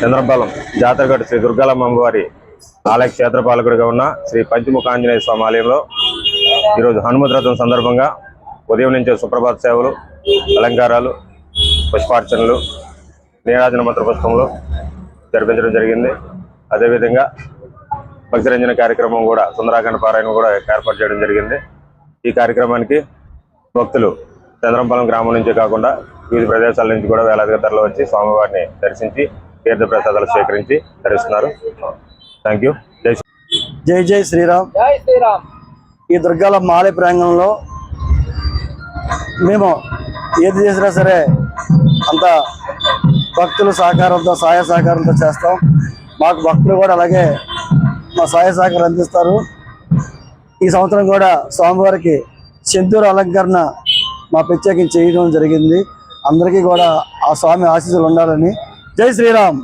చంద్రపాలెం జాతరగడ్డ శ్రీ దుర్గాలమ్మ అమ్మవారి ఆలయ క్షేత్రపాలకుడిగా ఉన్న శ్రీ పంచముఖ ఆంజనేయ స్వామి ఆలయంలో ఈరోజు హనుమత్ రథం సందర్భంగా ఉదయం నుంచే సుప్రభాత సేవలు అలంకారాలు పుష్పార్చనలు నీరాజన మంత్ర పుష్పములు జరిపించడం జరిగింది. అదేవిధంగా భక్తిరంజన కార్యక్రమం కూడా సుందరాఖండ పారాయణ కూడా ఏర్పాటు చేయడం జరిగింది. ఈ కార్యక్రమానికి భక్తులు చంద్రంపాలెం గ్రామం నుంచే కాకుండా వివిధ ప్రదేశాల నుంచి కూడా వేలాదిగా తరలి వచ్చి స్వామివారిని దర్శించి తీర్థ ప్రసాదాలు స్వీకరించి ధరిస్తున్నారు థ్యాంక్ యూ జై శ్రీ- జై జై శ్రీరామ్. జై శ్రీరామ్. ఈ దుర్గాల మాలయ ప్రాంగణంలో మేము ఏది చేసినా సరే అంత భక్తుల సహకారంతో సహాయ సహకారంతో చేస్తాం. మాకు భక్తులు కూడా అలాగే మా సహాయ సహకారం అందిస్తారు. ఈ సంవత్సరం కూడా స్వామివారికి సెంతూరు అలంకరణ మా ప్రత్యేకించి చేయడం జరిగింది. అందరికీ కూడా ఆ స్వామి ఆశీస్సులు ఉండాలని. జై శ్రీరామ్.